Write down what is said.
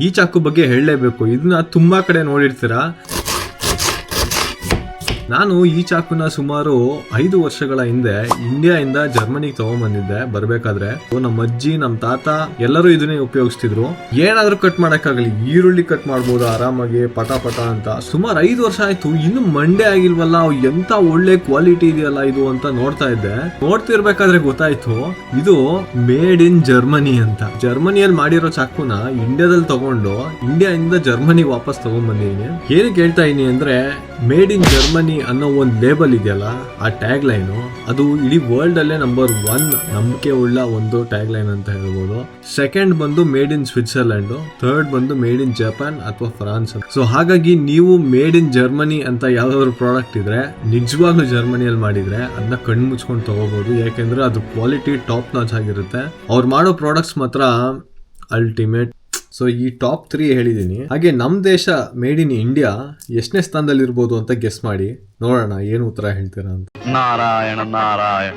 ಈ ಚಾಕು ಬಗ್ಗೆ ಹೇಳಲೇಬೇಕು. ಇದನ್ನ ತುಂಬಾ ಕಡೆ ನೋಡಿರ್ತೀರಾ? ನಾನು ಈ ಚಾಕುನ ಸುಮಾರು ಐದು ವರ್ಷಗಳ ಹಿಂದೆ ಇಂಡಿಯಾ ಇಂದ ಜರ್ಮನಿಗೆ ತಗೊಂಡ್ಬಂದಿದ್ದೆ ಬರ್ಬೇಕಾದ್ರೆ ನಮ್ಮ ಅಜ್ಜಿ, ನಮ್ಮ ತಾತ ಎಲ್ಲರೂ ಇದನ್ನೇ ಉಪಯೋಗಿಸ್ತಿದ್ರು. ಏನಾದ್ರೂ ಕಟ್ ಮಾಡಕ್ಕಾಗಲಿ. ಈರುಳ್ಳಿ ಕಟ್ ಮಾಡ್ಬೋದು ಆರಾಮಾಗಿ, ಪಟ ಪಟ ಅಂತ. ಸುಮಾರು ಐದು ವರ್ಷ ಆಯ್ತು. ಇನ್ನು ಮಂಡೆ ಆಗಿಲ್ವಲ್ಲ ಎಂತ ಒಳ್ಳೆ ಕ್ವಾಲಿಟಿ ಇದೆಯಲ್ಲ ಇದು ಅಂತ ನೋಡ್ತಾ ಇದ್ದೆ. ನೋಡ್ತಿರ್ಬೇಕಾದ್ರೆ ಗೊತ್ತಾಯ್ತು, ಇದು ಮೇಡ್ ಇನ್ ಜರ್ಮನಿ ಅಂತ. ಜರ್ಮನಿಯಲ್ಲಿ ಮಾಡಿರೋ ಚಾಕುನ ಇಂಡಿಯಾದಲ್ಲಿ ತಗೊಂಡು ಇಂಡಿಯಾ ಇಂದ ಜರ್ಮನಿ ವಾಪಸ್ ತಗೊಂಡ್ ಬಂದಿದ್ದೀನಿ ಏನಕ್ಕೆ ಹೇಳ್ತಾ ಇದೀನಿ ಅಂದ್ರೆ ಮೇಡ್ ಇನ್ ಜರ್ಮನಿ ಅನ್ನೋ ಒಂದು ಲೇಬಲ್ ಇದೆಯಲ್ಲ, ಆ ಟ್ಯಾಗ್ ಲೈನು ಅದು ಇಡೀ ವರ್ಲ್ಡ್ ಅಲ್ಲೇ ನಂಬರ್ ಒನ್ ನಂಬಿಕೆ ಉಳ್ಳ ಒಂದು ಟ್ಯಾಗ್ ಲೈನ್ ಅಂತ ಹೇಳ್ಬೋದು. ಸೆಕೆಂಡ್ ಬಂದು ಮೇಡ್ ಇನ್ ಸ್ವಿಟ್ಜರ್ಲೆಂಡ್ ಥರ್ಡ್ ಬಂದು ಮೇಡ್ ಇನ್ ಜಪಾನ್ ಅಥವಾ ಫ್ರಾನ್ಸ್ ಸೊ ಹಾಗಾಗಿ ನೀವು ಮೇಡ್ ಇನ್ ಜರ್ಮನಿ ಅಂತ ಯಾವ್ದಾದ್ರು ಪ್ರಾಡಕ್ಟ್ ಇದ್ರೆ, ನಿಜವಾಗ್ಲೂ ಜರ್ಮನಿಯಲ್ಲಿ ಮಾಡಿದ್ರೆ ಅದನ್ನ ಕಣ್ಣು ಮುಚ್ಕೊಂಡು ತಗೋಬಹುದು ಯಾಕೆಂದ್ರೆ ಅದು ಕ್ವಾಲಿಟಿ ಟಾಪ್ ನಾಚ್ ಆಗಿರುತ್ತೆ. ಅವ್ರು ಮಾಡೋ ಪ್ರಾಡಕ್ಟ್ಸ್ ಮಾತ್ರ ಅಲ್ಟಿಮೇಟ್ ಸೊ ಈ ಟಾಪ್ ತ್ರೀ ಹೇಳಿದ್ದೀನಿ ಹಾಗೆ ನಮ್ಮ ದೇಶ ಮೇಡ್ ಇನ್ ಇಂಡಿಯಾ ಎಷ್ಟನೇ ಸ್ಥಾನದಲ್ಲಿ ಇರ್ಬೋದು ಅಂತ ಗೆಸ್ ಮಾಡಿ ನೋಡೋಣ, ಏನು ಉತ್ತರ ಹೇಳ್ತೀರಾ ಅಂತ. ನಾರಾಯಣ ನಾರಾಯಣ.